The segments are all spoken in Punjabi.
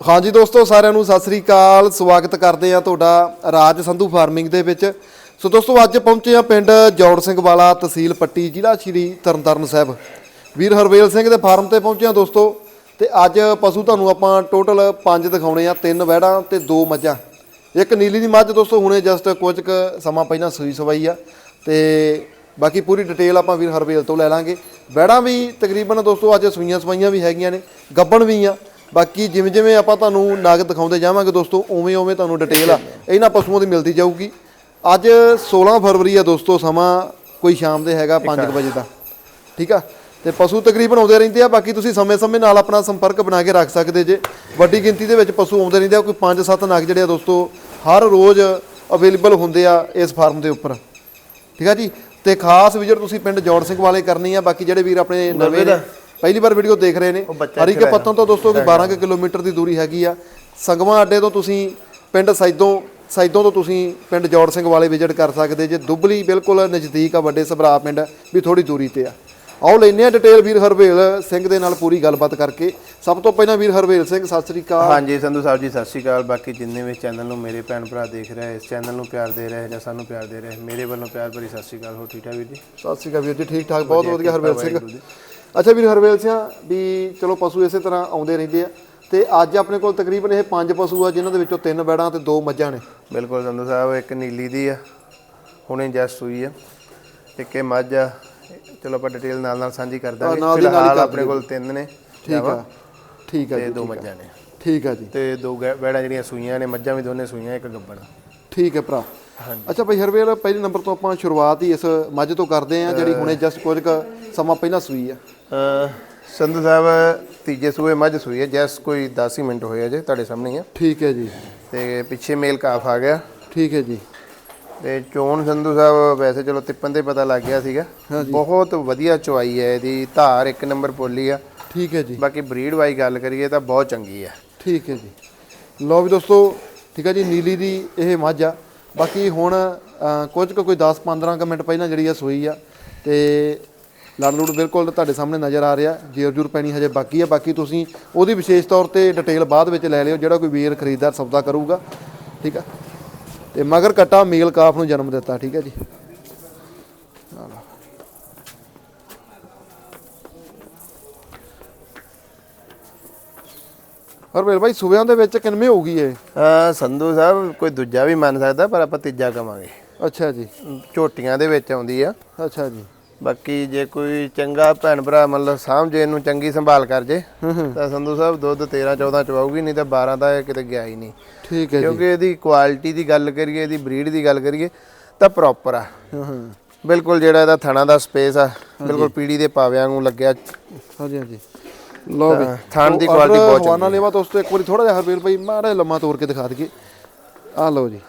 ਹਾਂਜੀ ਦੋਸਤੋ, ਸਾਰਿਆਂ ਨੂੰ ਸਤਿ ਸ੍ਰੀ ਅਕਾਲ। ਸਵਾਗਤ ਕਰਦੇ ਆ ਤੁਹਾਡਾ ਰਾਜ ਸੰਧੂ ਫਾਰਮਿੰਗ ਦੇ ਵਿੱਚ। ਸੋ ਦੋਸਤੋ, ਅੱਜ ਪਹੁੰਚੇ ਆ ਪਿੰਡ ਜੌੜ ਸਿੰਘ ਵਾਲਾ ਤਹਿਸੀਲ ਪੱਟੀ, ਜ਼ਿਲ੍ਹਾ ਸ਼੍ਰੀ ਤਰਨਤਾਰਨ ਸਾਹਿਬ। ਵੀਰ ਹਰਵੇਲ ਸਿੰਘ ਦੇ ਫਾਰਮ ਤੇ ਪਹੁੰਚੇ ਆ ਦੋਸਤੋ ਤੇ ਅੱਜ ਪਸ਼ੂ ਤੁਹਾਨੂੰ ਆਪਾਂ ਟੋਟਲ 5 ਦਿਖਾਉਣੇ ਆ, ਤਿੰਨ ਵਹਿੜਾਂ ਤੇ ਦੋ ਮੱਝਾਂ। ਇੱਕ ਨੀਲੀ ਦੀ ਮੱਝ ਦੋਸਤੋ, ਹੁਣੇ ਜਸਟ ਕੁਝ ਕੁ ਸਮਾਂ ਪਹਿਲਾਂ ਸੂਈ ਸਵਾਈ ਆ। ਤੇ ਬਾਕੀ ਪੂਰੀ ਡਿਟੇਲ ਆਪਾਂ ਵੀਰ ਹਰਵੇਲ ਤੋਂ ਲੈ ਲਾਂਗੇ। ਵਹਿੜਾਂ ਵੀ ਤਕਰੀਬਨ ਦੋਸਤੋ ਅੱਜ ਸੂਈਆਂ ਸਵਾਈਆਂ ਵੀ ਹੈਗੀਆਂ ਨੇ, ਗੱਬਣ ਵੀ ਆ। ਬਾਕੀ ਜਿਵੇਂ ਜਿਵੇਂ ਆਪਾਂ ਤੁਹਾਨੂੰ ਨਗ ਦਿਖਾਉਂਦੇ ਜਾਵਾਂਗੇ ਦੋਸਤੋ ਉਵੇਂ ਉਵੇਂ ਤੁਹਾਨੂੰ ਡਿਟੇਲ ਆ। ਇਹਨਾਂ ਪਸ਼ੂਆਂ ਦੀ ਮਿਲਦੀ ਜਾਊਗੀ। ਅੱਜ 16 ਫਰਵਰੀ ਆ ਦੋਸਤੋ ਸਮਾਂ ਕੋਈ ਸ਼ਾਮ ਦੇ ਹੈਗਾ 5 ਵਜੇ ਦਾ। ਠੀਕ ਆ? ਤੇ ਪਸ਼ੂ ਤਕਰੀਬਨ ਆਉਂਦੇ ਰਹਿੰਦੇ ਆ ਬਾਕੀ ਤੁਸੀਂ ਸਮੇਂ-ਸਮੇਂ ਨਾਲ ਆਪਣਾ ਸੰਪਰਕ ਬਣਾ ਕੇ ਰੱਖ ਸਕਦੇ ਜੇ। ਵੱਡੀ ਗਿਣਤੀ ਦੇ ਵਿੱਚ ਪਸ਼ੂ ਆਉਂਦੇ ਰਹਿੰਦੇ ਆ ਕੋਈ 5-7 ਨਗ ਜਿਹੜੇ ਆ ਦੋਸਤੋ ਹਰ ਰੋਜ਼ ਅਵੇਲੇਬਲ ਹੁੰਦੇ ਆ ਇਸ ਫਾਰਮ ਦੇ ਉੱਪਰ। ਠੀਕ ਆ ਜੀ? ਤੇ ਖਾਸ ਵਿਜ਼ਿਟ ਤੁਸੀਂ ਪਿੰਡ ਜੋੜ ਸਿੰਘ ਵਾਲੇ ਕਰਨੀ ਆ ਬਾਕੀ ਜਿਹੜੇ ਵੀਰ ਆਪਣੇ ਨਵੇਂ ਪਹਿਲੀ ਵਾਰ ਵੀਡੀਓ ਦੇਖ ਰਹੇ ਨੇ। ਹਰੀਕੇ ਪੱਤਨ ਤੋਂ ਦੋਸਤੋ ਕਿ 12 ਕੁ ਕਿਲੋਮੀਟਰ ਦੀ ਦੂਰੀ ਹੈਗੀ ਆ। ਸੰਗਵਾਂ ਅੱਡੇ ਤੋਂ ਤੁਸੀਂ ਪਿੰਡ ਸੈਦੋਂ ਸੈਦੋਂ ਤੋਂ ਤੁਸੀਂ ਪਿੰਡ ਜੋੜ ਸਿੰਘ ਵਾਲੇ ਵਿਜ਼ਿਟ ਕਰ ਸਕਦੇ ਜੇ। ਦੁੱਬਲੀ ਬਿਲਕੁਲ ਨਜ਼ਦੀਕ ਆ ਵੱਡੇ ਸਭਰਾ ਪਿੰਡ ਵੀ ਥੋੜੀ ਦੂਰੀ ਤੇ ਆ। ਆਓ ਲੈਨੇ ਆ ਡਿਟੇਲ ਵੀਰ ਹਰਵੇਲ ਸਿੰਘ ਦੇ ਨਾਲ ਪੂਰੀ ਗੱਲਬਾਤ ਕਰਕੇ। ਸਭ ਤੋਂ ਪਹਿਲਾਂ ਵੀਰ ਹਰਵੇਲ ਸਿੰਘ ਸਤਿ ਸ੍ਰੀ ਅਕਾਲ। ਹਾਂਜੀ ਸੰਧੂ ਸਾਹਿਬ ਜੀ ਸਤਿ ਸ਼੍ਰੀ ਅਕਾਲ। ਬਾਕੀ ਜਿੰਨੇ ਵੀ ਚੈਨਲ ਨੂੰ ਮੇਰੇ ਭੈਣ ਭਰਾ ਦੇਖ ਰਹੇ ਇਸ ਚੈਨਲ ਨੂੰ ਪਿਆਰ ਦੇ ਰਹੇ ਜਾਂ ਸਾਨੂੰ ਪਿਆਰ ਦੇ ਰਹੇ ਮੇਰੇ ਵੱਲੋਂ ਪਿਆਰ ਭਰੀ ਸਤਿ ਸ਼੍ਰੀ ਅਕਾਲ। ਹੋ ਠੀਕ ਠਾਕ ਵੀਰ ਜੀ? ਸਤਿ ਸ਼੍ਰੀ ਅਕਾਲ ਵੀਰ ਜੀ ਠੀਕ ਠਾਕ ਬਹੁਤ ਵਧੀਆ ਹਰਵੇਲ ਸਿੰਘ। ਅੱਛਾ ਵੀਰ ਹਰਵੇਲ ਸਿੰਘ ਵੀ ਚਲੋ ਪਸ਼ੂ ਇਸੇ ਤਰ੍ਹਾਂ ਆਉਂਦੇ ਰਹਿੰਦੇ ਆ। ਤੇ ਅੱਜ ਆਪਣੇ ਕੋਲ ਤਕਰੀਬਨ ਇਹ ਪੰਜ ਪਸ਼ੂ ਆ ਜਿਨ੍ਹਾਂ ਦੇ ਵਿੱਚੋਂ ਤਿੰਨ ਬੈੜਾਂ ਤੇ ਦੋ ਮੱਝਾਂ ਨੇ। ਬਿਲਕੁਲ ਸੰਧੂ ਸਾਹਿਬ ਇੱਕ ਨੀਲੀ ਦੀ ਆ ਹੁਣੇ ਜਸਟ ਹੋਈ ਆ। ਇੱਕ ਇਹ ਮੱਝ ਆ ਚਲੋ ਆਪਾਂ ਡਿਟੇਲ ਨਾਲ ਨਾਲ ਸਾਂਝੀ ਕਰ ਦਾਂਗੇ। ਫਿਲਹਾਲ ਆਪਣੇ ਕੋਲ ਤਿੰਨ ਨੇ ਠੀਕ ਆ ਠੀਕ ਆ ਤੇ ਜੀ ਦੋ ਮੱਝਾਂ ਨੇ। ਠੀਕ ਆ ਜੀ। ਤੇ ਦੋ ਵੈੜਾਂ ਜਿਹੜੀਆਂ ਸੂਈਆਂ ਨੇ ਮੱਝਾਂ ਵੀ ਦੋਨੇ ਸੂਈਆਂ ਇੱਕ ਗੱਬਣ ਠੀਕ ਹੈ ਭਰਾ। ਅੱਛਾ ਭਾਈ ਹਰਵੇਲ ਪਹਿਲੇ ਨੰਬਰ ਤੋਂ ਆਪਾਂ ਸ਼ੁਰੂਆਤ ਹੀ ਇਸ ਮੱਝ ਤੋਂ ਕਰਦੇ ਆ ਜਿਹੜੀ ਹੁਣੇ ਜਸਟ ਕੁਝ ਕੁ ਸਮਾਂ ਪਹਿਲਾਂ ਸੂਈ ਆ। ਸੰਧੂ ਸਾਹਿਬ ਤੀਜੇ ਸੂਏ ਮੱਝ ਸੂਈ ਹੈ ਜਸ ਕੋਈ 10 ਹੀ ਮਿੰਟ ਹੋਏ ਜੇ ਤੁਹਾਡੇ ਸਾਹਮਣੇ ਆ। ਠੀਕ ਹੈ ਜੀ। ਤੇ ਪਿੱਛੇ ਮੇਲ ਕਾਫ ਆ ਗਿਆ। ਠੀਕ ਹੈ ਜੀ। ਤੇ ਚੋਣ ਸੰਧੂ ਸਾਹਿਬ ਵੈਸੇ ਚਲੋ ਤਿੱਪਨ ਤੇ ਪਤਾ ਲੱਗ ਗਿਆ ਸੀਗਾ। ਬਹੁਤ ਵਧੀਆ ਚਵਾਈ ਹੈ ਇਹਦੀ ਧਾਰ ਇੱਕ ਨੰਬਰ ਪੋਲੀ ਆ। ਠੀਕ ਹੈ ਜੀ। ਬਾਕੀ ਬਰੀਡ ਵਾਈ ਗੱਲ ਕਰੀਏ ਤਾਂ ਬਹੁਤ ਚੰਗੀ ਆ। ਠੀਕ ਹੈ ਜੀ। ਲਓ ਵੀ ਦੋਸਤੋ ਠੀਕ ਹੈ ਜੀ ਨੀਲੀ ਦੀ ਇਹ ਮੱਝ ਆ। ਬਾਕੀ ਹੁਣ ਕੁਝ ਕੁ ਕੋਈ 10-15 ਕੁ ਮਿੰਟ ਪਹਿਲਾਂ ਜਿਹੜੀ ਆ ਸੋਈ ਆ ਤੇ ਲੜ ਲੁੜ ਬਿਲਕੁਲ ਤੁਹਾਡੇ ਸਾਹਮਣੇ ਨਜ਼ਰ ਆ ਰਿਹਾ, ਜੇਰ ਜੂਰ ਪੈਣੀ ਹਜੇ ਬਾਕੀ ਆ, ਬਾਕੀ ਤੁਸੀਂ ਉਹਦੀ ਵਿਸ਼ੇਸ਼ ਤੌਰ ਤੇ ਡਿਟੇਲ ਬਾਅਦ ਵਿੱਚ ਲੈ ਲਿਓ, ਜਿਹੜਾ ਕੋਈ ਵੀਰ ਖਰੀਦਦਾਰ ਸੌਦਾ ਕਰੂਗਾ, ਠੀਕ ਆ? ਤੇ ਮਗਰ ਕਟਾ, ਮੇਲ ਕਾਫ ਨੂੰ ਜਨਮ ਦਿੱਤਾ, ਠੀਕ ਹੈ ਜੀ? ਹਰਵੇਲ ਭਾਈ ਸੂਬਿਆਂ ਦੇ ਵਿੱਚ ਕਿੰਨਵੇਂ ਹੋਊਗੀ ਇਹ? ਅ ਸੰਧੂ ਸਾਹਿਬ ਕੋਈ ਦੂਜਾ ਵੀ ਮੰਨ ਸਕਦਾ ਪਰ ਆਪਾਂ ਤੀਜਾ ਕਵਾਂਗੇ। ਅੱਛਾ ਜੀ। ਝੋਟੀਆਂ ਦੇ ਵਿੱਚ ਆਉਂਦੀ ਆ। ਅੱਛਾ ਜੀ। ਬਾਕੀ ਜੇ ਕੋਈ ਚੰਗਾ ਭੈਣ ਭਰਾ ਮਤਲਬ ਸਾਂਭੇ ਇਹਨੂੰ ਚੰਗੀ ਸੰਭਾਲ ਕਰ ਜੇ ਤਾਂ ਸੰਧੂ ਸਾਹਿਬ ਦੁੱਧ 13 14 ਚਵਾਊਗੀ ਨਹੀਂ ਤਾਂ 12 ਦਾ ਇਹ ਕਿਤੇ ਗਿਆ ਹੀ ਨਹੀਂ। ਠੀਕ ਹੈ ਜੀ। ਕਿਉਂਕਿ ਇਹਦੀ ਕੁਆਲਿਟੀ ਦੀ ਗੱਲ ਕਰੀਏ ਇਹਦੀ ਬਰੀਡ ਦੀ ਗੱਲ ਕਰੀਏ ਤਾਂ ਪ੍ਰੋਪਰ ਆ। ਹਾਂ ਹਾਂ। ਬਿਲਕੁਲ ਜਿਹੜਾ ਇਹਦਾ ਥਣਾ ਦਾ ਸਪੇਸ ਆ ਬਿਲਕੁਲ ਪੀੜੀ ਦੇ ਪਾਵਿਆਂ ਨੂੰ ਲੱਗਿਆ। ਹਾਂਜੀ ਹਾਂਜੀ। ਲਓ ਵੀ। ਥਣ ਦੀ ਕੁਆਲਿਟੀ ਬਹੁਤ ਹਵਾਨਾ ਲੈਵਾ ਦੋਸਤੋ ਇੱਕ ਵਾਰੀ ਥੋੜਾ ਜਿਹਾ ਹਰਬੀਰ ਭਾਈ ਮਾੜਾ ਲੰਮਾ ਤੋੜ ਕੇ ਦਿਖਾ ਦਈਏ। ਆ ਲਓ ਜੀ।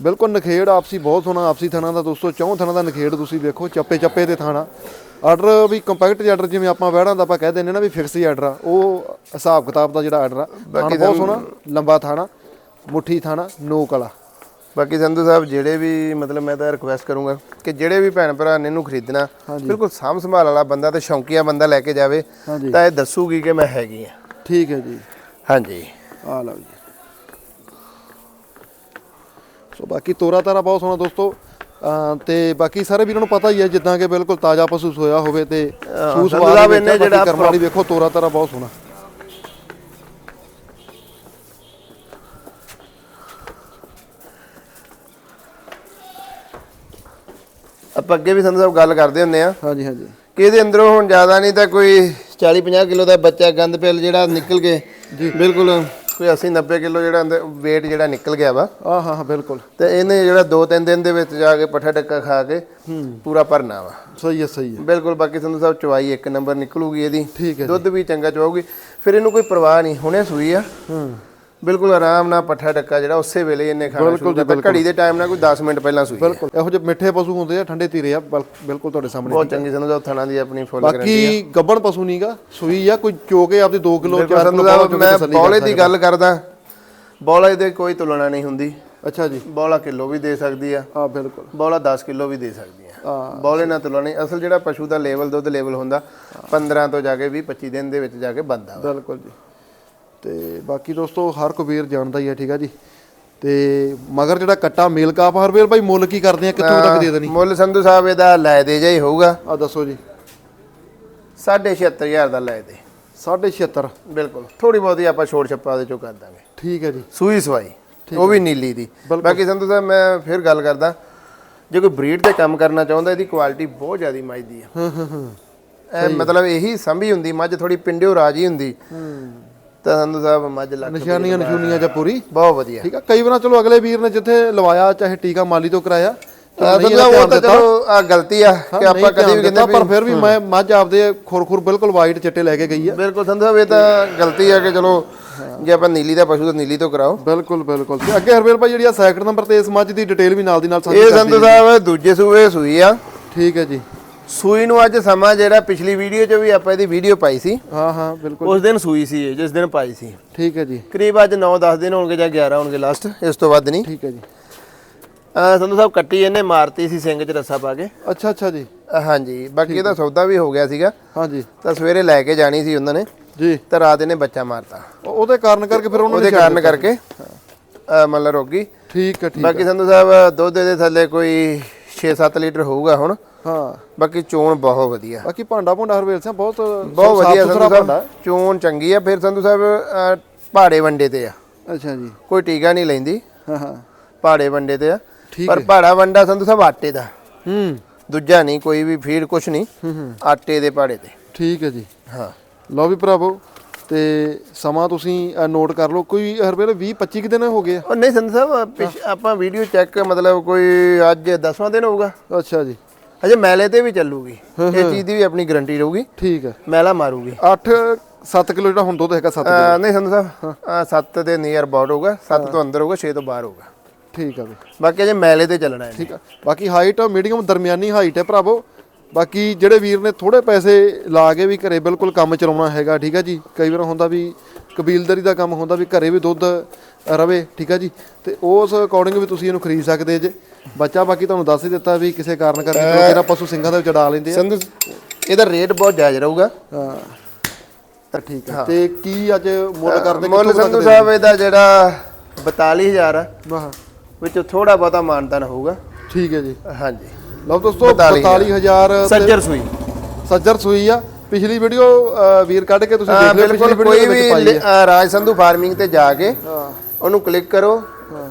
ਬਿਲਕੁਲ ਨਖੇੜ ਆਪਸੀ ਬਹੁਤ ਸੋਹਣਾ ਆਪਸੀ ਥਣਾ ਦਾ ਦੋਸਤੋ ਚੌਂ ਥਣਾ ਦਾ ਨਖੇੜ ਤੁਸੀਂ ਵੇਖੋ ਚੱਪੇ ਚੱਪੇ ਤੇ ਥਾਣਾ। ਆਰਡਰ ਵੀ ਕੰਪੈਕਟ ਆਰਡਰ ਜਿਵੇਂ ਆਪਾਂ ਵਹਿੜਾਂ ਦਾ ਆਪਾਂ ਕਹਿ ਦਿੰਦੇ ਨਾ ਵੀ ਫਿਕਸ ਹੀ ਆਰਡਰ ਆ ਉਹ ਹਿਸਾਬ ਕਿਤਾਬ ਦਾ ਜਿਹੜਾ ਆਰਡਰ ਆ ਬਹੁਤ ਸੋਹਣਾ ਲੰਬਾ ਥਾਣਾ ਮੁੱਠੀ ਥਾਣਾ ਨੋਕ ਵਾਲਾ। ਬਾਕੀ ਸੰਧੂ ਸਾਹਿਬ ਜਿਹੜੇ ਵੀ ਮਤਲਬ ਮੈਂ ਤਾਂ ਰਿਕੁਐਸਟ ਕਰੂੰਗਾ ਕਿ ਜਿਹੜੇ ਵੀ ਭੈਣ ਭਰਾ ਨੇ ਇਹਨੂੰ ਖਰੀਦਣਾ ਬਿਲਕੁਲ ਸਾਂਭ ਸੰਭਾਲ ਵਾਲਾ ਬੰਦਾ ਤੇ ਸ਼ੌਂਕੀਆ ਬੰਦਾ ਲੈ ਕੇ ਜਾਵੇ। ਤਾਂ ਇਹ ਦੱਸੂਗੀ ਕਿ ਮੈਂ ਹੈਗੀ ਆ। ਠੀਕ ਹੈ ਜੀ। ਹਾਂਜੀ। ਆ ਲਓ ਜੀ। ਸੋ ਬਾਕੀ ਤੋਰਾ ਤਾਰਾ ਬਹੁਤ ਸੋਹਣਾ ਦੋਸਤੋ। ਤੇ ਬਾਕੀ ਸਾਰੇ ਵੀਰਾਂ ਨੂੰ ਪਤਾ ਹੀ ਹੈ ਜਿੱਦਾਂ ਕਿ ਬਿਲਕੁਲ ਤਾਜ਼ਾ ਪਸ਼ੂ ਸੋਇਆ ਹੋਵੇ ਤੇ ਸੂਸ ਇਹਨੇ ਜਿਹੜਾ ਵਾਲੀ ਵੇਖੋ ਤੋਰਾ ਤਾਰਾ ਬਹੁਤ ਸੋਹਣਾ। ਆਪਾਂ ਅੱਗੇ ਵੀ ਸੰਧੂ ਸਾਹਿਬ ਗੱਲ ਕਰਦੇ ਹੁੰਦੇ ਆ। ਹਾਂਜੀ ਹਾਂਜੀ। ਕਿ ਇਹਦੇ ਅੰਦਰੋਂ ਹੁਣ ਜ਼ਿਆਦਾ ਨਹੀਂ ਤਾਂ ਕੋਈ 40 50 ਕਿਲੋ ਦਾ ਬੱਚਾ ਗੰਦ ਪਿਲ ਜਿਹੜਾ ਨਿਕਲ ਕੇ ਬਿਲਕੁਲ ਕੋਈ 80 90 ਕਿਲੋ ਜਿਹੜਾ ਅੰਦਰ weight ਜਿਹੜਾ ਨਿਕਲ ਗਿਆ ਵਾ। ਆ ਹਾਂ ਹਾਂ ਬਿਲਕੁਲ। ਤੇ ਇਹਨੇ ਜਿਹੜਾ 2-3 ਦਿਨ ਦੇ ਵਿੱਚ ਜਾ ਕੇ ਪੱਠਾ ਡੱਕਾ ਖਾ ਕੇ ਪੂਰਾ ਭਰਨਾ ਵਾ। ਸਹੀ ਹੈ ਸਹੀ ਹੈ। ਬਿਲਕੁਲ ਬਾਕੀ ਸੰਧੂ ਸਾਹਿਬ ਚਵਾਈ ਇੱਕ ਨੰਬਰ ਨਿਕਲੂਗੀ ਇਹਦੀ। ਠੀਕ ਹੈ ਦੁੱਧ ਵੀ ਚੰਗਾ ਚਵਾਉਗੀ ਫਿਰ ਇਹਨੂੰ ਕੋਈ ਪਰਵਾਹ ਨਹੀਂ ਹੁਣੇ ਸੂਈ ਆ। ਹੂੰ। ਬਿਲਕੁਲ ਆਰਾਮ ਨਾਲ ਪੱਠਾ ਡੱਕਾ ਜਿਹੜਾ ਉਸੇ ਵੇਲੇ ਇਹਨੇ ਖਾਣਾ ਸ਼ੁਰੂ ਕਰਤਾ ਘੜੀ ਦੇ ਟਾਈਮ ਨਾਲ ਕੋਈ 10 ਮਿੰਟ ਪਹਿਲਾਂ ਸੂਈ। ਬਿਲਕੁਲ। ਇਹੋ ਜਿਹੇ ਮਿੱਠੇ ਪਸ਼ੂ ਹੁੰਦੇ ਆ ਠੰਡੇ ਧੀਰੇ ਆ ਬਲ- ਬਿਲਕੁਲ ਤੁਹਾਡੇ ਸਾਹਮਣੇ ਬਹੁਤ ਚੰਗੀ ਸੰਧੂ ਸਾਹਿਬ ਥਣਾ ਦੀ ਆਪਣੀ ਫੁੱਲ ਬਾਕੀ ਗੱਬਣ ਪਸ਼ੂ ਨਹੀਂਗਾ ਸੂਈ ਆ ਕੋਈ ਚੋਕੇ ਆਪਦੀ 2 ਕਿਲੋ 4 ਸੰਧੂ ਕਿਲੋ ਸਾਹਿਬ ਮੈਂ ਬੌਲੇ ਦੀ ਗੱਲ ਕਰਦਾ। ਬੌਲੇ ਦੇ ਕੋਈ ਤੁਲਨਾ ਨਹੀਂ ਹੁੰਦੀ। ਅੱਛਾ ਜੀ। ਬੌਲਾ ਕਿਲੋ ਵੀ ਦੇ ਸਕਦੀ ਆ। ਆ ਬਿਲਕੁਲ। ਬੌਲਾ 10 ਕਿਲੋ ਵੀ ਦੇ ਸਕਦੀ ਆ। ਹਾਂ। ਬੌਲੇ ਨਾਲ ਤੁਲਨਾ ਨਹੀਂ। ਅਸਲ ਜਿਹੜਾ ਪਸ਼ੂ ਦਾ ਲੈਵਲ ਦੁੱਧ ਲੈਵਲ ਹੁੰਦਾ 15 ਤੋਂ ਜਾ ਕੇ 20 25 ਦਿਨ ਦੇ ਵਿੱਚ ਜਾ ਕੇ ਬੰਦਾ ਬਿਲਕੁਲ ਜੀ। ਤੇ ਬਾਕੀ ਦੋਸਤੋ ਹਰ ਕੋਈ ਵੀਰ ਜਾਣਦਾ ਹੀ ਹੈ ਠੀਕ ਆ ਜੀ। ਤੇ ਮਗਰ ਜਿਹੜਾ ਕੱਟਾ ਮੇਲ ਕਾਪ ਹਰਵੇਲ ਭਾਈ ਮੁੱਲ ਕੀ ਕਰਦੇ ਆ? ਕਿੱਥੋਂ ਤੱਕ ਦੇ ਦੇਣੀ? ਮੁੱਲ ਸੰਧੂ ਸਾਹਿਬ ਇਹਦਾ ਲੈ ਦੇ ਜਾਈ ਹੋਊਗਾ। ਆ ਦੱਸੋ ਜੀ। 76500 ਦਾ ਲੈ ਦੇ। 76 ਬਿਲਕੁਲ। ਥੋੜੀ ਬਹੁਤੀ ਆਪਾਂ ਛੋੜ ਛੱਪਾ ਦੇ ਚੋਂ ਕਰ ਦਾਂਗੇ। ਠੀਕ ਹੈ ਜੀ। ਸੂਈ ਸਵਾਈ ਉਹ ਵੀ ਨੀਲੀ ਦੀ। ਬਾਕੀ ਸੰਧੂ ਸਾਹਿਬ ਮੈਂ ਫਿਰ ਗੱਲ ਕਰਦਾ। ਜੇ ਕੋਈ ਬਰੀਡ ਤੇ ਕੰਮ ਕਰਨਾ ਚਾਹੁੰਦਾ ਇਹਦੀ ਕੁਆਲਿਟੀ ਬਹੁਤ ਜ਼ਿਆਦੀ ਮੱਝ ਦੀ ਆ। ਹਾਂ ਹਾਂ ਹਾਂ। ਮਤਲਬ ਇਹੀ ਸੰਭੀ ਹੁੰਦੀ ਮੱਝ ਥੋੜੀ ਪਿੰਡਿਓ ਰਾਜੀ ਹੁੰਦੀ। ਤਾਂ ਸੰਧੂ ਸਾਹਿਬ ਮੱਝ ਲੱਗ ਨਿਸ਼ਾਨੀਆਂ ਨਿਸ਼ੂਨੀਆਂ ਜਾਂ ਪੂਰੀ? ਬਹੁਤ ਵਧੀਆ। ਠੀਕ ਆ। ਕਈ ਵਾਰ ਚਲੋ ਅਗਲੇ ਵੀਰ ਨੇ ਜਿੱਥੇ ਲਵਾਇਆ ਚਾਹੇ ਟੀਕਾ ਮਾਲੀ ਤੋਂ ਕਰਾਇਆ ਚਲੋ ਆ ਨਹੀਂ ਸੰਧੂ ਸਾਹਿਬ ਇਹਦਾ ਉਹ ਤਾਂ ਧਿਆਨ ਚਲੋ ਆ ਗਲਤੀ ਆ ਕਿ ਆਪਾਂ ਕਦੀ ਵੀ ਕਹਿੰਦੇ ਪਰ ਫਿਰ ਵੀ ਮੈਂ ਮੱਝ ਆਪਦੇ ਖੁਰ-ਖੁਰ ਬਿਲਕੁਲ ਵਾਈਟ ਚਿੱਟੇ ਲੈ ਕੇ ਗਈ ਆ। ਬਿਲਕੁਲ ਸੰਧੂ ਸਾਹਿਬ ਇਹ ਤਾਂ ਗਲਤੀ ਆ ਕਿ ਚਲੋ ਜੇ ਆਪਾਂ ਨੀਲੀ ਦਾ ਪਸ਼ੂ ਤਾਂ ਨੀਲੀ ਤੋਂ ਕਰਾਓ। ਬਿਲਕੁਲ ਬਿਲਕੁਲ। ਤੇ ਅੱਗੇ ਹਰਵੇਲ ਭਾਈ ਜਿਹੜੀ ਆ ਸੈਕਟਰ ਨੰਬਰ ਤੇ ਇਸ ਮੱਝ ਦੀ ਡਿਟੇਲ ਵੀ ਨਾਲ ਦੀ ਨਾਲ ਸਾਂਝੀ ਇਹ ਕਰ ਸੰਧੂ ਸਾਹਿਬ ਦੂਜੇ ਸੂਏ ਸੂਈ ਆ। ਠੀਕ ਹੈ ਜੀ। ਸੂਈ ਨੂੰ ਅੱਜ ਸਮਾਂ ਜਿਹੜਾ ਪਿਛਲੀ ਵੀਡੀਓ 'ਚ ਵੀ ਆਪਾਂ ਇਹਦੀ ਵੀਡੀਓ ਪਾਈ ਸੀ। ਹਾਂ ਹਾਂ ਬਿਲਕੁਲ। ਉਸ ਦਿਨ ਸੂਈ ਸੀ ਇਹ ਜਿਸ ਦਿਨ ਪਾਈ ਸੀ। ਠੀਕ ਹੈ ਜੀ। ਕਰੀਬ ਅੱਜ 9-10 ਦਿਨ ਹੋਣਗੇ ਜਾਂ 11 ਹੋਣਗੇ ਲਾਸਟ ਇਸ ਤੋਂ ਵੱਧ ਨਹੀਂ। ਠੀਕ ਹੈ ਜੀ। ਅਹ ਸੰਧੂ ਸਾਹਿਬ ਕੱਟੀ ਇਹਨੇ ਮਾਰਤੀ ਸੀ ਸਿੰਘ 'ਚ ਰੱਸਾ ਪਾ ਕੇ। ਅੱਛਾ ਅੱਛਾ ਜੀ। ਅਹ ਹਾਂਜੀ ਬਾਕੀ ਇਹਦਾ ਸੌਦਾ ਵੀ ਹੋ ਗਿਆ ਸੀਗਾ। ਹਾਂਜੀ ਤਾਂ ਸਵੇਰੇ ਲੈ ਕੇ ਜਾਣੀ ਸੀ ਉਹਨਾਂ ਨੇ। ਜੀ। ਤਾਂ ਰਾਤ ਇਹਨੇ ਬੱਚਾ ਮਾਰਤਾ। ਉਹ- ਉਹਦੇ ਕਾਰਨ ਕਰਕੇ ਫਿਰ ਉਹਨਾਂ ਉਹਦੇ ਕਾਰਨ ਕਰਕੇ ਅਹ ਮਤਲਬ ਰੋਗੀ ਠੀਕ ਹੈ ਠੀਕ ਬਾਕੀ ਸੰਧੂ ਸਾਹਿਬ ਦੁੱਧ ਦੇ ਥੱਲੇ ਕੋਈ 6-7 ਲੀਟਰ ਹੋਊਗਾ ਹੁਣ। ਹਾਂ। ਬਾਕੀ ਚੋਣ ਬਹੁਤ ਵਧੀਆ। ਬਾਕੀ ਭਾਂਡਾ ਭੁੰਡਾ ਹਰਵੇਲ ਸਿੰਘ ਬਹੁਤ ਬਹੁਤ ਵਧੀਆ ਸੰਧੂ ਸਾਹਿਬ ਚੋਣ ਚੰਗੀ ਆ ਫਿਰ ਸੰਧੂ ਸਾਹਿਬ ਪਹਾੜੇ ਵੰਡੇ ਤੇ ਆ। ਅੱਛਾ ਜੀ। ਕੋਈ ਟੀਕਾ ਨਹੀਂ ਲੈਂਦੀ। ਹਾਂ ਹਾਂ। ਪਹਾੜੇ ਵੰਡੇ ਤੇ ਆ। ਪਰ ਪਹਾੜਾ ਵੰਡਾ ਸੰਧੂ ਸਾਹਿਬ ਆਟੇ ਦਾ। ਹੂੰ। ਦੂਜਾ ਨਹੀਂ ਕੋਈ ਵੀ ਫੀਡ ਕੁਛ ਨਹੀਂ। ਆਟੇ ਦੇ ਪਹਾੜੇ ਤੇ। ਠੀਕ ਹੈ ਜੀ। ਹਾਂ। ਲਓ ਵੀ ਭਰਾਵੋ ਤੇ ਸਮਾਂ ਤੁਸੀਂ ਨੋਟ ਕਰ ਲਓ। ਕੋਈ ਹਰਵੇਲ 20 25 ਕੁ ਦਿਨ ਹੋ ਗਏ ਆ। ਨਹੀਂ ਸੰਧੂ ਸਾਹਿਬ ਆਪਾਂ ਵੀਡੀਓ ਚੈੱਕ ਮਤਲਬ ਕੋਈ ਅੱਜ 10ਵਾਂ ਦਿਨ ਹੋਊਗਾ। ਅੱਛਾ ਜੀ। ਅਜੇ ਮੈਲੇ ਤੇ ਵੀ ਚੱਲੂਗੀ। ਇਹ ਚੀਜ਼ ਦੀ ਵੀ ਆਪਣੀ ਗਾਰੰਟੀ ਰਹੂਗੀ। ਠੀਕ ਹੈ ਮੈਲਾ ਮਾਰੂਗੀ। 8 7 ਕਿਲੋ ਜਿਹੜਾ ਹੁਣ ਦੁੱਧ ਹੈਗਾ 7 ਅਹ, ਨਹੀਂ ਸੰਧੂ ਸਾਹਿਬ 7 ਦੇ ਨੀਅਰ ਬਾਊਟ ਹੋਊਗਾ 7 ਤੋਂ ਅੰਦਰ ਹੋਊਗਾ 6 ਤੋਂ ਬਾਹਰ ਹੋਊਗਾ। ਠੀਕ ਆ ਬਾਕੀ ਅਜੇ ਮੈਲੇ ਤੇ ਚੱਲਣਾ ਹੈ। ਠੀਕ ਆ। ਬਾਕੀ ਹਾਈਟ ਮੀਡੀਅਮ ਦਰਮਿਆਨੀ ਹਾਈਟ ਹੈ ਭਰਾਵੋ। ਬਾਕੀ ਜਿਹੜੇ ਵੀਰ ਨੇ ਥੋੜੇ ਪੈਸੇ ਲਾ ਕੇ ਵੀ ਘਰੇ ਬਿਲਕੁਲ ਕੰਮ ਚਲਾਉਣਾ ਹੈਗਾ ਠੀਕ ਆ ਜੀ। ਕਈ ਵਾਰ ਹੁੰਦਾ ਵੀ ਕਬੀਲਦਾਰੀ ਦਾ ਕੰਮ ਹੁੰਦਾ ਵੀ ਘਰੇ ਵੀ ਦੁੱਧ ਰਵੇ ਠੀਕ ਆ ਜੀ? ਤੇ ਉਸ ਅਕੋਰਡਿੰਗ ਵੀ ਤੁਸੀਂ ਇਹਨੂੰ ਖਰੀਦ ਸਕਦੇ ਜੇ। ਬੱਚਾ ਬਾਕੀ ਤੁਹਾਨੂੰ ਦੱਸ ਹੀ ਦਿੱਤਾ ਵੀ ਕਿਸੇ ਕਾਰਨ ਕਰਕੇ ਜਿਹੜਾ ਪਸ਼ੂ ਸਿੰਘਾਂ ਦੇ ਵਿੱਚ ਉਡਾ ਲੈਂਦੇ ਆ। ਸੰਧੂ ਇਹਦਾ ਰੇਟ ਬਹੁਤ ਜਾਇਜ਼ ਰਹੂਗਾ। ਹਾਂ। ਤਾਂ ਠੀਕ ਹੈ ਤੇ ਕੀ ਅੱਜ ਮੁੱਲ ਕਰਦੇ ਮੁੱਲ ਕਿੱਥੋਂ ਤੱਕ ਸੰਧੂ ਦੇ- ਸਾਹਿਬ ਇਹਦਾ ਜਿਹੜਾ 42000 ਆ ਵਾਹ ਵਿੱਚੋਂ ਥੋੜਾ ਬਹੁਤਾ ਮਾਨਤਾਨ ਹੋਊਗਾ। ਠੀਕ ਹੈ ਜੀ। ਹਾਂਜੀ। ਲਓ ਦੋਸਤੋ 42,000 42000 ਤੇ- ਸੱਜਰ ਸੂਈ। ਸੱਜਰ ਸੂਈ ਆ। ਪਿਛਲੀ ਵੀਡੀਓ ਵੀਰ ਕੱਢ ਕੇ ਤੁਸੀਂ ਦੇਖ ਲਿਓ ਪਿਛਲੀ ਕੋਈ ਵੀਡੀਓ ਦੇ ਵੀ ਵਿੱਚ ਪਾਈ ਲਿ- ਹੈ ਅਹ, ਰਾਜ ਸੰਧੂ ਫਾਰਮਿੰਗ ਤੇ ਜਾ ਕੇ ਹਾਂ। ਉਹਨੂੰ ਕਲਿੱਕ ਕਰੋ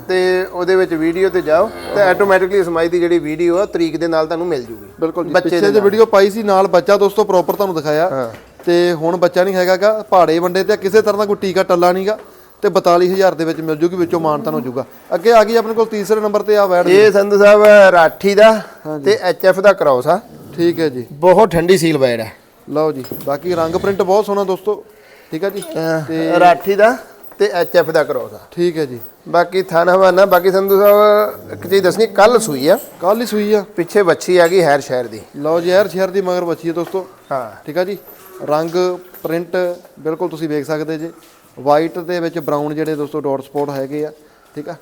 ਤੇ ਉਹਦੇ ਵਿੱਚ ਵੀਡੀਓ ਤੇ ਜਾਓ ਤੇ ਆਟੋਮੈਟਿਕਲੀ ਸਮਾਈ ਦੀ ਜਿਹੜੀ ਵੀਡੀਓ ਆ ਤਰੀਕ ਦੇ ਨਾਲ ਤੁਹਾਨੂੰ ਮਿਲ ਜੂਗੀ। ਬਿਲਕੁਲ ਜੀ ਬੱਚੇ ਪਿੱਛੇ ਜੇ ਵੀਡੀਓ ਪਾਈ ਸੀ ਨਾਲ ਬੱਚਾ ਦੋਸਤੋ ਪ੍ਰੋਪਰ ਤੁਹਾਨੂੰ ਦਿਖਾਇਆ। ਤੇ ਹੁਣ ਬੱਚਾ ਨਹੀਂ ਹੈਗਾਗਾ ਪਹਾੜੇ ਵੰਡੇ ਤੇ ਕਿਸੇ ਤਰ੍ਹਾਂ ਦਾ ਕੋਈ ਟੀਕਾ ਟੱਲਾ ਨਹੀਂਗਾ ਤੇ 42000 ਦੇ ਵਿੱਚ ਮਿਲ ਜੂਗੀ ਵਿੱਚੋਂ ਮਾਨਤਨ ਹੋ ਜੂਗਾ। ਅੱਗੇ ਆ ਗਈ ਆਪਣੇ ਕੋਲ ਤੀਸਰੇ ਨੰਬਰ ਤੇ ਆ ਵੈੜ ਇਹ ਸੰਧੂ ਸਾਹਿਬ ਰਾਠੀ ਦਾ ਤੇ ਐਚਐਫ ਦਾ ਕਰਾਉਸ ਆ ਠੀਕ ਹੈ ਜੀ। ਬਹੁਤ ਠੰਡੀ ਸੀਲ ਬੈਡ ਹੈ। ਲਓ ਜੀ ਬਾਕੀ ਰੰਗ ਪ੍ਰਿੰਟ ਬਹੁਤ ਸੋਹਣਾ ਦੋਸਤੋ। ਠੀਕ ਹੈ ਜੀ? ਤੇ ਰਾਠੀ ਦਾ ਤੇ ਐਚਐਫ ਦਾ ਕਰਾਉਸ ਆ। ਠੀਕ ਹੈ ਜੀ। ਬਾਕੀ ਥਾਣਾ ਹਵਾਨਾ ਬਾਕੀ ਸੰਧੂ ਸਾਹਿਬ ਇੱਕ ਚੀਜ਼ ਦੱਸਣੀ ਕੱਲ ਸੂਈ ਆ। ਕੱਲ ਹੀ ਸੂਈ ਆ। ਪਿੱਛੇ ਵੱਛੀ ਆ ਗਈ ਹੈਰ ਸ਼ਹਿਰ ਦੀ। ਲਓ ਜੀ ਯਾਰ ਸ਼ਹਿਰ ਦੀ ਮਗਰ ਬੱਚੀ ਹੈ ਦੋਸਤੋ। ਹਾਂ। ਠੀਕ ਆ ਜੀ? ਰੰਗ ਪ੍ਰਿੰਟ ਬਿਲਕੁਲ ਤੁਸੀਂ ਵੇਖ ਸਕਦੇ ਜੇ। ਵਾਈਟ ਦੇ ਵਿੱਚ ਬਰਾਊਨ ਜਿਹੜੇ ਦੋਸਤੋ ਡਾਟ ਸਪੌਟ ਹੈਗੇ ਆ। ਠੀਕ ਆ?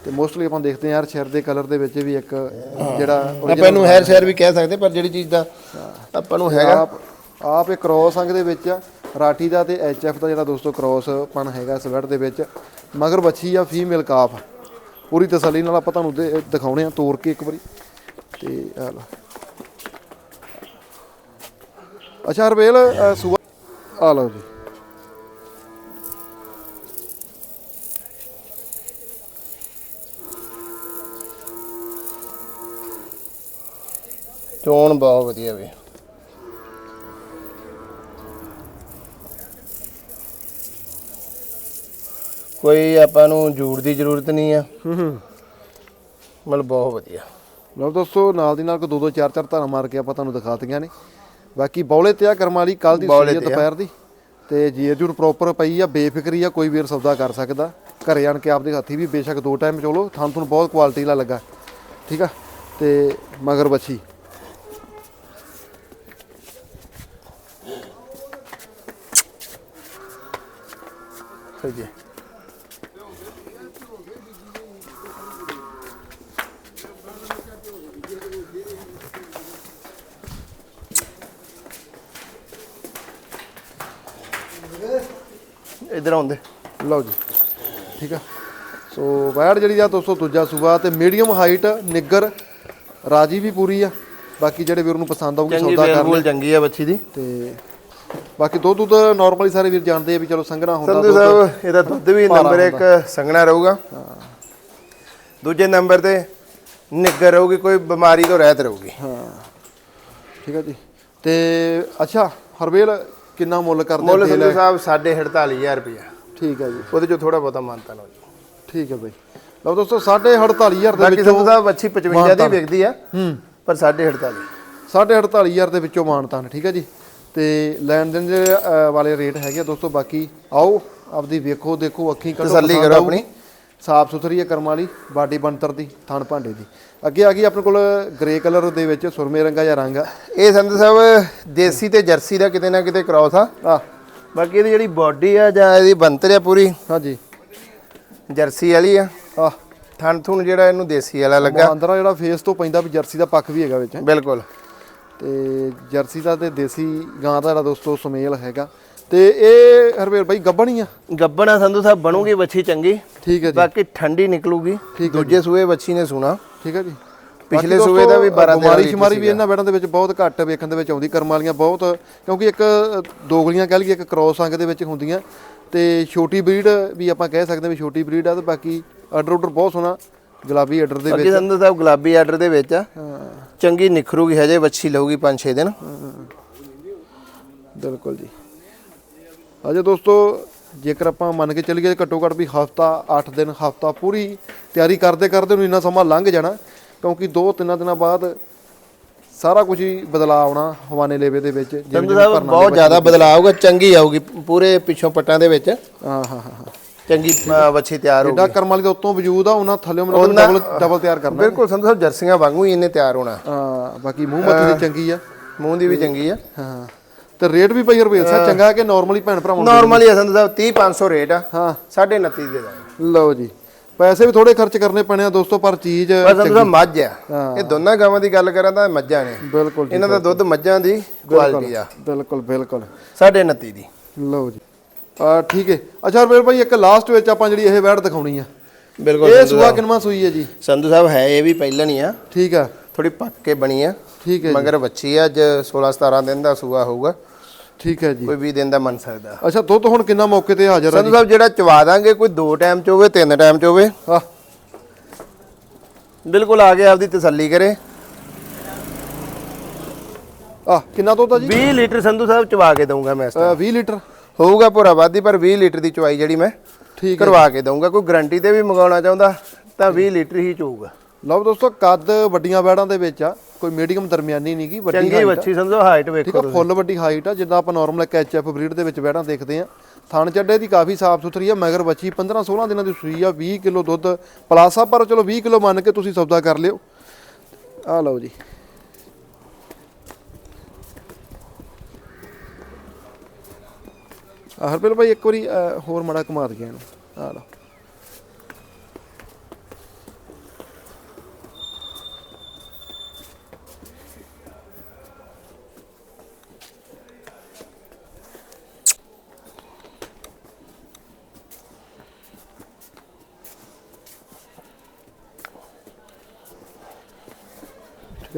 ਤੇ ਮੋਸਟਲੀ ਆਪਾਂ ਦੇਖਦੇ ਆ ਯਾਰ ਸ਼ੇਰ ਦੇ ਕਲਰ ਦੇ ਵਿੱਚ ਵੀ ਇੱਕ ਜਿਹੜਾ ਆਪਾਂ ਇਹਨੂੰ ਹੈਰ ਸ਼ਹਿਰ ਵੀ ਕਹਿ ਸਕਦੇ ਪਰ ਜਿਹੜੀ ਚੀਜ਼ ਦਾ ਆਪਾਂ ਨੂੰ ਹੈਗਾ। ਆਪ ਇਹ ਕ੍ਰੋਸ ਅੰਗ ਦੇ ਵਿੱਚ ਆ ਰਾਠੀ ਦਾ ਤੇ ਐਚਐਫ ਦਾ ਜਿਹੜਾ ਦੋਸਤੋ ਕ੍ਰੋਸ ਪਨ ਹੈਗਾ ਸਵੈਟ ਦੇ ਵਿੱਚ ਮਗਰ ਬੱਚੀ ਆ ਫੀਮੇਲ ਕਾਫ ਪੂਰੀ ਤਸੱਲੀ ਨਾਲ ਆਪਾਂ ਤੁਹਾਨੂੰ ਦੇ- ਦਿਖਾਉਣੇ ਆ ਤੋੜ ਕੇ ਇੱਕ ਵਾਰੀ। ਤੇ ਆ ਲਓ। ਅੱਛਾ ਹਰਵੇਲ ਅ, ਸੂਆ ਆ ਲਓ ਜੀ। ਚੋਣ ਬਹੁਤ ਵਧੀਆ ਵੀ। ਕੋਈ ਆਪਾਂ ਨੂੰ ਜੂੜ ਦੀ ਜ਼ਰੂਰਤ ਨਹੀਂ ਆ। ਹੂੰ ਹੂੰ। ਮਤਲਬ ਬਹੁਤ ਵਧੀਆ। ਲਓ ਦੋਸਤੋ ਨਾਲ ਦੀ ਨਾਲ ਕੋ ਦੋ ਦੋ ਚਾਰ ਚਾਰ ਧਾਰਾਂ ਮਾਰ ਕੇ ਆਪਾਂ ਤੁਹਾਨੂੰ ਦਿਖਾਤੀਆਂ ਨੇ। ਬਾਕੀ ਬੌਲੇ ਤੇ ਆ ਕਰਮ ਵਾਲੀ ਕੱਲ ਦੀ ਆ। ਦੁਪਹਿਰ ਦੀ। ਤੇ ਜੀਰ ਜੂਰ ਪ੍ਰੋਪਰ ਪਈ ਆ ਬੇਫਿਕਰੀ ਆ ਕੋਈ ਵੀਰ ਸੌਦਾ ਕਰ ਸਕਦਾ। ਘਰੇ ਆਣ ਕੇ ਆਪਦੇ ਹੱਥੀ ਵੀ ਬੇਸ਼ੱਕ ਦੋ ਟਾਈਮ ਚੋਲੋ ਥਾਂ ਤੁਹਾਨੂੰ ਬਹੁਤ ਕੁਆਲਿਟੀ ਦਾ ਲੱਗਾ। ਠੀਕ ਆ? ਤੇ ਮਗਰ ਬੱਚੀ ਸਹੀ ਜੀ ਇਧਰ ਆਉਂਦੇ। ਲਓ ਜੀ ਠੀਕ ਆ। ਸੋ ਵੈੜ ਜਿਹੜੀ ਆ ਦੋਸਤੋ ਦੂਜਾ ਸੂਬਾ ਤੇ ਮੀਡੀਅਮ ਹਾਈਟ ਨਿੱਗਰ ਰਾਜੀ ਵੀ ਪੂਰੀ ਆ। ਬਾਕੀ ਜਿਹੜੇ ਵੀਰ ਨੂੰ ਪਸੰਦ ਆਊਗੀ ਸੌਦਾ ਕਰ ਬੇਲਬੂਲ ਚੰਗੀ ਆ ਬੱਚੀ ਦੀ। ਤੇ ਬਾਕੀ ਦੁੱਧ ਦੁੱਧ ਨਾਰਮਲੀ ਸਾਰੇ ਵੀਰ ਜਾਣਦੇ ਆ ਵੀ ਚਲੋ ਸੰਘਣਾ ਹੁੰਦਾ ਸੰਧੂ ਸਾਹਿਬ ਇਹਦਾ ਦੁੱਧ ਵੀ ਨੰਬਰ 1 ਸੰਘਣਾ ਰਹੂਗਾ। ਦੂਜੇ ਨੰਬਰ ਤੇ ਨਿੱਗਰ ਰਹੂਗੀ ਕੋਈ ਬਿਮਾਰੀ ਤੋਂ ਰਹਿਤ ਰਹੂਗੀ। ਹਾਂ ਠੀਕ ਆ ਜੀ। ਤੇ ਅੱਛਾ ਹਰਵੇਲ ਕਿੰਨਾ ਮੁੱਲ ਕਰਦੇ ਮੁੱਲ ਸੰਧੂ ਸਾਹਿਬ 48500 ਰੁਪਇਆ। ਠੀਕ ਹੈ ਜੀ। ਉਹਦੇ ਚੋਂ ਥੋੜਾ ਬਹੁਤਾ ਮਾਨਤਾ ਲਓ ਜੀ। ਠੀਕ ਹੈ ਬਈ। ਲਓ ਦੋਸਤੋ 48500 ਦੇ ਵਿੱਚੋਂ ਸੰਧੂ ਸਾਹਿਬ ਅੱਛੀ 55 ਦੀ ਵਿਕਦੀ ਆ ਹੂੰ। ਪਰ 485 48500 ਦੇ ਵਿੱਚੋਂ ਮਾਨਤਾਨ ਠੀਕ ਹੈ ਜੀ। ਤੇ ਲੈਣ ਦੇਣ ਦੇ ਵਾਲੇ ਰੇਟ ਹੈਗੇ ਆ ਦੋਸਤੋ ਬਾਕੀ ਆਓ ਆਪਦੀ ਵੇਖੋ ਦੇਖੋ ਅੱਖੀਂ ਕੱਢੋ ਤਸੱਲੀ ਕਰੋ। ਆਪਣੀ। ਸਾਫ਼ ਸੁਥਰੀ ਹੈ ਕਰਮ ਵਾਲੀ ਬਾਡੀ ਬਣਤਰ ਦੀ ਥਣ ਭਾਂਡੇ ਦੀ। ਅੱਗੇ ਆ ਗਈ ਆਪਣੇ ਕੋਲ ਗ੍ਰੇ ਕਲਰ ਦੇ ਵਿੱਚ ਸੁਰਮੇ ਰੰਗਾ ਜਾਂ ਰੰਗ। ਆ ਇਹ ਸੰਧੂ ਸਾਹਿਬ ਦੇਸੀ ਤੇ ਜਰਸੀ ਦਾ ਕਿਤੇ ਨਾ ਕਿਤੇ ਕ੍ਰਾਸ ਆ। ਆ ਬਾਕੀ ਇਹਦੀ ਜਿਹੜੀ ਬਾਡੀ ਆ ਜਾਂ ਇਹਦੀ ਬਣਤਰ ਆ ਪੂਰੀ ਹਾਂਜੀ। ਜਰਸੀ ਵਾਲੀ ਆ। ਆ ਥਣ ਥੁਣ ਜਿਹੜਾ ਇਹਨੂੰ ਦੇਸੀ ਵਾਲਾ ਲੱਗਾ। ਅੰਦਰਾ ਜਿਹੜਾ ਫੇਸ ਤੋਂ ਪੈਂਦਾ ਵੀ ਜਰਸੀ ਦਾ ਪੱਖ ਵੀ ਹੈਗਾ ਵਿੱਚ। ਬਿਲਕੁਲ। ਤੇ ਜਰਸੀ ਦਾ ਤੇ ਦੇਸੀ ਗਾਂ ਦਾ ਜਿਹੜਾ ਦੋਸਤੋ ਸੁਮੇਲ ਹੈਗਾ। ਤੇ ਇਹ ਹਰਵੇਲ ਬਾਈ ਗੱਬਣੀ ਆ? ਗੱਬਣਾ ਸੰਧੂ ਸਾਹਿਬ ਬਣੂਗੀ ਵੱਛੀ ਚੰਗੀ। ਠੀਕ ਹੈ ਜੀ। ਬਾਕੀ ਠੰਡੀ ਨਿਕਲੂਗੀ। ਦੂਜੇ ਸੂਏ ਵੱਛੀ ਨੇ ਸੁਣਾ। ਠੀਕ ਹੈ ਜੀ। ਪਿਛਲੇ ਸੂਏ ਦਾ ਵੀ ਦੋਸਤੋ, 12 13 ਬਿਮਾਰੀ ਸ਼ਮਾਰੀ ਵੀ ਇਹਨਾਂ ਬੈੜਾਂ ਦੇ ਵਿੱਚ ਬਹੁਤ ਘੱਟ ਵੇਖਣ ਦੇ ਵਿੱਚ ਆਉਂਦੀ ਕਰਮ ਵਾਲੀਆਂ ਬਹੁਤ ਕਿਉਂਕਿ ਇੱਕ ਦੋਗਲੀਆਂ ਕਹਿ ਲਈਏ ਇੱਕ ਕ੍ਰੋਸ ਅੰਗ ਦੇ ਵਿੱਚ ਹੁੰਦੀਆਂ। ਤੇ ਛੋਟੀ ਬਰੀਡ ਵੀ ਆਪਾਂ ਕਹਿ ਸਕਦੇ ਵੀ ਛੋਟੀ ਬਰੀਡ ਆ ਤੇ ਬਾਕੀ ਆਰਡਰ ਆਰਡਰ ਬਹੁਤ ਸੋਹਣਾ ਗੁਲਾਬੀ ਆਰਡਰ ਦੇ ਵਿੱਚ। ਬਾਕੀ ਸੰਧੂ ਸਾਹਿਬ ਗੁਲਾਬੀ ਆਰਡਰ ਦੇ ਵਿੱਚ ਆ। ਚੰਗੀ ਨਿਖਰੂਗੀ ਹਜੇ ਵੱਛੀ ਲਊਗੀ 5-6 ਦਿਨ। ਬਿਲਕੁਲ ਜੀ। ਅਜੇ ਦੋਸਤੋ ਜੇਕਰ ਆਪਾਂ ਮੰਨ ਕੇ ਚੱਲੀਏ ਘੱਟੋ ਘੱਟ ਵੀ ਹਫਤਾ 8 ਦਿਨ ਹਫਤਾ ਪੂਰੀ ਤਿਆਰੀ ਕਰਦੇ ਕਰਦੇ ਨੂੰ ਇੰਨਾ ਸਮਾਂ ਲੰਘ ਜਾਣਾ ਕਿਉਂਕਿ 2-3 ਦਿਨਾਂ ਬਾਅਦ ਸਾਰਾ ਕੁਝ ਹੀ ਬਦਲਾਅ ਆਉਣਾ ਹਵਾਨੇ ਲੇਵੇ ਦੇ ਵਿੱਚ ਜਿਵੇਂ ਸਾਹਿਬ ਬਹੁਤ ਜ਼ਿਆਦਾ ਬਦਲਾਅ ਆਊਗਾ ਚੰਗੀ ਆਊਗੀ ਪੂਰੇ ਪਿੱਛੋਂ ਪੱਟਾਂ ਦੇ ਵਿੱਚ। ਹਾਂ ਹਾਂ ਹਾਂ ਚੰਗੀ ਵੱਛੀ ਤਿਆਰ ਹੋਊਗੀ। ਜਿੱਡਾ ਕਰਮ ਵਾਲੀ ਦਾ ਉੱਤੋਂ ਵਜੂਦ ਆ ਉਹਨਾਂ ਥੱਲੇ ਮਤਲਬ ਡਬਲ ਡਬਲ ਤਿਆਰ ਕਰਨਾ। ਬਿਲਕੁਲ ਸੰਧੂ ਸਾਹਿਬ ਜਰਸੀਆਂ ਵਾਂਗੂ ਹੀ ਇਹਨੇ ਤਿਆਰ ਹੋਣਾ। ਹਾਂ ਬਾਕੀ ਮੂੰਹ ਮੱਥੇ ਦੀ ਚੰਗੀ ਆ। ਮੂੰਹ ਦੀ ਵੀ ਚੰਗੀ ਆ। ਹਾਂ। ਤੇ ਰੇਟ ਵੀ ਪਈ ਰੁਪਏ ਸਾ ਚੰਗਾ ਕਿ ਨਾਰਮਲੀ ਭੈਣ ਭਰਾਵਾਂ ਨੂੰ ਨਾਰਮਲੀ ਸੰਧੂ ਸਾਹਿਬ 30 500 ਰੇਟ ਆ। ਹਾਂ। 29.5 ਦੇ ਦਾਂਗੇ ਲਓ ਜੀ। ਪੈਸੇ ਵੀ ਥੋੜੇ ਖਰਚ ਕਰਨੇ ਪੈਣੇ ਆ ਦੋਸਤੋ ਪਰ ਚੀਜ਼ ਬਸ ਸਾਹਿਬ ਮੱਝ ਆ। ਹਾਂ। ਇਹ ਦੋਨਾਂ ਗਾਵਾਂ ਦੀ ਗੱਲ ਕਰਾਂ ਤਾਂ ਮੱਝਾਂ ਨੇ। ਬਿਲਕੁਲ ਜੀ ਇਹਨਾਂ ਦਾ ਦੁੱਧ ਮੱਝਾਂ ਦੀ ਕੁਆਲਿਟੀ ਆ। ਬਿਲਕੁਲ ਬਿਲਕੁਲ। 29.5 ਦੀ। ਲਓ ਜੀ। ਆ ਠੀਕ ਹੈ ਅੱਛਾ ਰੁਪਏ ਭਾਈ ਇੱਕ ਲਾਸਟ ਵਿੱਚ ਆਪਾਂ ਜਿਹੜੀ ਇਹ ਵੈੜ ਦਿਖਾਉਣੀ ਆ। ਬਿਲਕੁਲ ਇਹ ਸੂਆ ਸਾਹਿਬ। ਕਿੰਨਵਾਂ ਸੂਈ ਹੈ ਜੀ? ਸੰਧੂ ਸਾਹਿਬ ਹੈ ਇਹ ਵੀ ਪਹਿਲਾਂ ਨਹੀਂ ਆ। ਠੀਕ ਆ। ਥੋੜੀ ਪੱਕ ਕੇ ਬਣੀ ਆ। ਠੀਕ ਹੈ ਮਗਰ ਵੱਛੀ ਆ ਅੱਜ 16 17 ਦਿਨ ਦਾ ਸੂਆ ਹੋਊਗਾ। ਠੀਕ ਹੈ ਜੀ। ਕੋਈ 20 ਦਿਨ ਦਾ ਮੰਨ ਸਕਦਾ। ਅੱਛਾ ਦੁੱਧ ਹੁਣ ਕਿੰਨਾ ਮੌਕੇ ਤੇ ਹਾਜ਼ਰ ਆ ਸੰਧੂ ਸਾਹਿਬ ਜਿਹੜਾ ਚਵਾ ਦਾਂਗੇ ਕੋਈ ਦੋ ਟਾਈਮ ਚ ਹੋਵੇ ਤਿੰਨ ਟਾਈਮ ਚ ਹੋਵੇ। ਆ ਬਿਲਕੁਲ ਆ ਕੇ ਆਪਦੀ ਤਸੱਲੀ ਕਰੇ। ਆ ਕਿੰਨਾ ਦੁੱਧ ਆ ਜੀ? 20 ਲੀਟਰ ਸੰਧੂ ਸਾਹਿਬ ਚਵਾ ਕੇ ਦਊਂਗਾ ਮੈਂ ਇਸ ਅ, 20 ਲੀਟਰ। ਹੋਊਗਾ ਭੋਰਾ ਵਾਦੀ ਪਰ 20 ਲੀਟਰ ਦੀ ਚਵਾਈ ਜਿਹੜੀ ਮੈਂ ਠੀਕ ਹੈ ਕਰਵਾ ਕੇ ਦਊਂਗਾ। ਕੋਈ ਗਾਰੰਟੀ ਤੇ ਵੀ ਮੰਗਾਉਣਾ ਚਾਹੁੰਦਾ ਤਾਂ 20 ਲੀਟਰ ਹੀ ਚੋਊਗਾ। ਲਓ ਦੋਸਤੋ ਕੱਦ ਵੱਡੀਆਂ ਵੈੜਾਂ ਦੇ ਵਿੱਚ ਆ। ਕੋਈ ਮੀਡੀਅਮ ਦਰਮਿਆਨੀ ਨਹੀਂਗੀ ਵੱਡੀ ਚੰਗੀ height ਆ। ਵੱਛੀ ਸਮਝੋ ਹਾਈਟ ਠੀਕ ਵੇਖੋ ਆ ਫੁੱਲ ਵੱਡੀ ਹਾਈਟ ਆ ਜਿੱਦਾਂ ਆਪਾਂ ਨਾਰਮਲ ਇੱਕ ਐਚਐਫ ਬਰੀਡ ਦੇ ਵਿੱਚ ਵੈੜਾਂ ਦੇਖਦੇ ਆ। ਥਣ ਚੱਡੇ ਦੀ ਕਾਫੀ ਸਾਫ਼ ਸੁਥਰੀ ਆ ਮਗਰ ਬੱਚੀ 15 16 ਦਿਨਾਂ ਦੀ ਸੂਈ ਆ 20 ਕਿਲੋ ਦੁੱਧ ਪਲਾਸਾ ਪਰ ਚਲੋ 20 ਕਿਲੋ ਮੰਨ ਕੇ ਤੁਸੀਂ ਸੌਦਾ ਕਰ ਲਿਓ। ਆ ਲਓ ਜੀ। ਆ ਹਰਪਿਲ ਭਾਈ ਇੱਕ ਵਾਰੀ ਅਹ, ਹੋਰ ਮੜਾ ਘੁਮਾ ਦਈਏ ਇਹਨੂੰ। ਆ ਲਓ।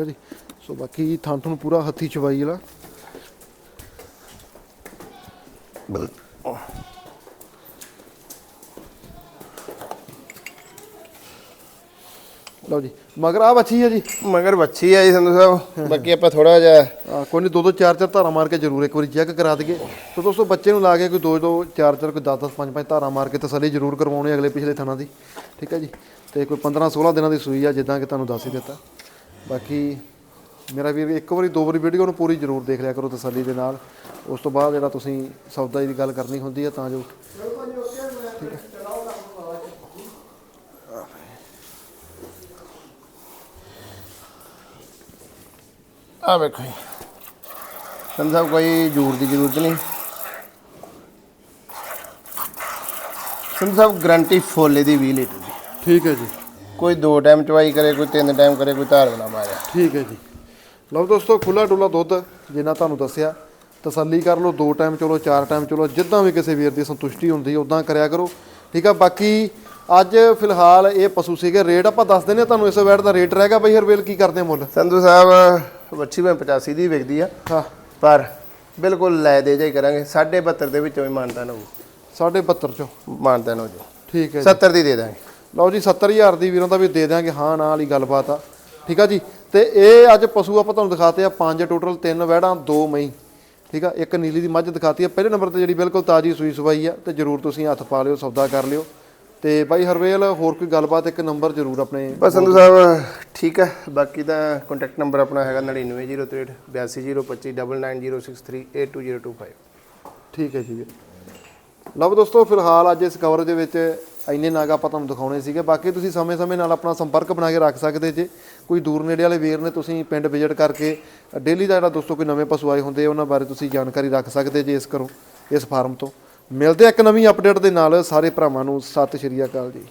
ਹੈ ਜੀ। ਸੋ ਬਾਕੀ ਥਾਂ ਤੁਹਾਨੂੰ ਪੂਰਾ ਹੱਥੀ ਚਵਾਈ ਵਾਲਾ। ਲਓ ਜੀ ਮਗਰ ਆ ਬੱਚੀ ਹੈ ਜੀ। ਮਗਰ ਵੱਛੀ ਆ ਜੀ ਸੰਧੂ ਸਾਹਿਬ। ਬਾਕੀ ਆਪਾਂ ਥੋੜਾ ਜਿਹਾ ਆ, ਕੋਈ ਨਹੀਂ ਦੋ ਦੋ ਚਾਰ ਚਾਰ ਧਾਰਾ ਮਾਰ ਕੇ ਜ਼ਰੂਰ ਇੱਕ ਵਾਰੀ ਚੈੱਕ ਕਰਾ ਦਈਏ। ਸੋ ਦੋਸਤੋ ਬੱਚੇ ਨੂੰ ਲਾ ਕੇ ਕੋਈ ਦੋ ਦੋ ਚਾਰ ਚਾਰ ਕੋਈ 10 10 5 5 ਧਾਰਾ ਮਾਰ ਕੇ ਤਸੱਲੀ ਜ਼ਰੂਰ ਕਰਵਾਉਣੀ ਅਗਲੇ ਪਿਛਲੇ ਥਾਣਾ ਦੀ। ਠੀਕ ਹੈ ਜੀ। ਤੇ ਕੋਈ 15 16 ਦਿਨਾਂ ਦੀ ਸੂਈ ਆ ਜਿੱਦਾਂ ਕਿ ਤੁਹਾਨੂੰ ਦੱਸ ਹੀ ਦਿੱਤਾ। ਬਾਕੀ ਮੇਰਾ ਵੀਰ ਇੱਕ ਵਾਰੀ ਦੋ ਵਾਰੀ ਵੀਡੀਓ ਨੂੰ ਪੂਰੀ ਜ਼ਰੂਰ ਦੇਖ ਲਿਆ ਕਰੋ ਤਸੱਲੀ ਦੇ ਨਾਲ। ਉਸ ਤੋਂ ਬਾਅਦ ਜਿਹੜਾ ਤੁਸੀਂ ਸੌਦਾ ਦੀ ਗੱਲ ਕਰਨੀ ਹੁੰਦੀ ਹੈ ਤਾਂ ਜੋ ਆ ਵੇਖੋ ਜੀ। ਸੰਧੂ ਸਾਹਿਬ ਕੋਈ ਜੂਰ ਦੀ ਜ਼ਰੂਰਤ ਨਹੀਂ। ਸਾਹਿਬ ਗਾਰੰਟੀ ਫੁੱਲ ਇਹਦੀ 20 ਲੀਟਰ ਦੀ। ਠੀਕ ਹੈ ਜੀ। ਕੋਈ ਦੋ ਟਾਈਮ ਚਵਾਈ ਕਰੇ ਕੋਈ ਤਿੰਨ ਟਾਈਮ ਕਰੇ ਕੋਈ ਧਾਰ ਬਣਾ ਮਾਰਿਆ। ਠੀਕ ਹੈ ਜੀ। ਲਓ ਦੋਸਤੋ ਖੁੱਲਾ ਡੁੱਲਾ ਦੁੱਧ ਜਿੰਨਾ ਤੁਹਾਨੂੰ ਦੱਸਿਆ। ਤਸੱਲੀ ਕਰ ਲਓ ਦੋ ਟਾਈਮ ਚਲੋ ਚਾਰ ਟਾਈਮ ਚਲੋ ਜਿੱਦਾਂ ਵੀ ਕਿਸੇ ਵੀਰ ਦੀ ਸੰਤੁਸ਼ਟੀ ਹੁੰਦੀ ਉਦਾਂ ਕਰਿਆ ਕਰੋ। ਠੀਕ ਆ ਬਾਕੀ ਅੱਜ ਫਿਲਹਾਲ ਇਹ ਪਸ਼ੂ ਸੀਗੇ। ਰੇਟ ਆਪਾਂ ਦੱਸ ਦਿੰਦੇ ਹਾਂ ਤੁਹਾਨੂੰ ਇਸ ਵੈਟ ਦਾ ਰੇਟ ਰਹੇਗਾ ਬਈ ਹਰਵੇਲ ਕੀ ਕਰਦੇ ਮੁੱਲ? ਸੰਧੂ ਸਾਹਿਬ ਵੱਛੀ ਮੈਂ 85 ਦੀ ਵਿਕਦੀ ਆ। ਹਾਂ। ਪਰ ਬਿਲਕੁਲ ਲੈ ਦੇ ਜਾਈ ਕਰਾਂਗੇ 72 ਦੇ ਵਿੱਚੋਂ ਹੀ ਮਾਨਤਾਨ ਹੋਊ। 72 ਚੋਂ। ਮਾਨਤਾਨ ਹੋ ਠੀਕ ਹੈ ਜੀ। 70 ਦੀ ਦੇ ਦਾਂਗੇ। ਲਓ ਜੀ 70000 ਦੀ ਵੀਰਾਂ ਦਾ ਵੀ ਦੇ ਦਿਆਂਗੇ। ਹਾਂ ਨਾਲ ਵਾਲੀ ਗੱਲਬਾਤ ਆ। ਠੀਕ ਆ ਜੀ? ਤੇ ਇਹ ਅੱਜ ਪਸ਼ੂ ਆਪਾਂ ਤੁਹਾਨੂੰ ਦਿਖਾਤੇ ਆ ਪੰਜ ਟੋਟਲ ਤਿੰਨ ਵਹਿੜਾਂ ਦੋ ਮਈ ਠੀਕ ਆ? ਇੱਕ ਨੀਲੀ ਦੀ ਮੱਝ ਦਿਖਾਤੀ ਆ। ਪਹਿਲੇ ਨੰਬਰ ਤੇ ਜਿਹੜੀ ਬਿਲਕੁਲ ਤਾਜੀ ਸੂਈ ਸਵਾਈ ਆ ਤੇ ਜਰੂਰ ਤੁਸੀਂ ਹੱਥ ਪਾ ਲਿਓ ਸੌਦਾ ਕਰ ਲਿਓ। ਤੇ ਬਾਈ ਹਰਵੇਲ ਹੋਰ ਕੋਈ ਗੱਲਬਾਤ ਇੱਕ ਨੰਬਰ ਜਰੂਰ ਆਪਣੇ ਬਸ ਸੰਧੂ ਸਾਹਿਬ ਠੀਕ ਹੈ ਬਾਕੀ ਦਾ ਕੰਟੈਕਟ ਨੰਬਰ ਆਪਣਾ ਹੈਗਾ 9903 82025 9906382025 ਠੀਕ ਹੈ ਜੀ। ਲਓ ਦੋਸਤੋ ਫਿਲਹਾਲ ਅੱਜ ਇਸ ਕਵਰ ਦੇ ਵਿੱਚ ਇੰਨੇ ਨਾਗ ਆਪਾਂ ਤੁਹਾਨੂੰ ਦਿਖਾਉਣੇ ਸੀਗੇ। ਬਾਕੀ ਤੁਸੀਂ ਸਮੇਂ-ਸਮੇਂ ਨਾਲ ਆਪਣਾ ਸੰਪਰਕ ਬਣਾ ਕੇ ਰੱਖ ਸਕਦੇ ਜੇ। ਕੋਈ ਦੂਰ ਨੇੜੇ ਵਾਲੇ ਵੀਰ ਨੇ ਤੁਸੀਂ ਪਿੰਡ ਵਿਜ਼ਿਟ ਕਰਕੇ ਡੇਲੀ ਦਾ ਜਿਹੜਾ ਦੋਸਤੋ ਕੋਈ ਨਵੇਂ ਪਸ਼ੂ ਆਏ ਹੁੰਦੇ ਆ, ਉਹਨਾਂ ਬਾਰੇ ਤੁਸੀਂ ਜਾਣਕਾਰੀ ਰੱਖ ਸਕਦੇ ਜੇ ਇਸ ਘਰੋਂ ਇਸ ਫਾਰਮ ਤੋਂ। ਮਿਲਦੇ ਆ ਇੱਕ ਨਵੀਂ ਅਪਡੇਟ ਦੇ ਨਾਲ। ਸਾਰੇ ਭਰਾਵਾਂ ਨੂੰ ਸਤਿ ਸ਼੍ਰੀ ਅਕਾਲ ਜੀ।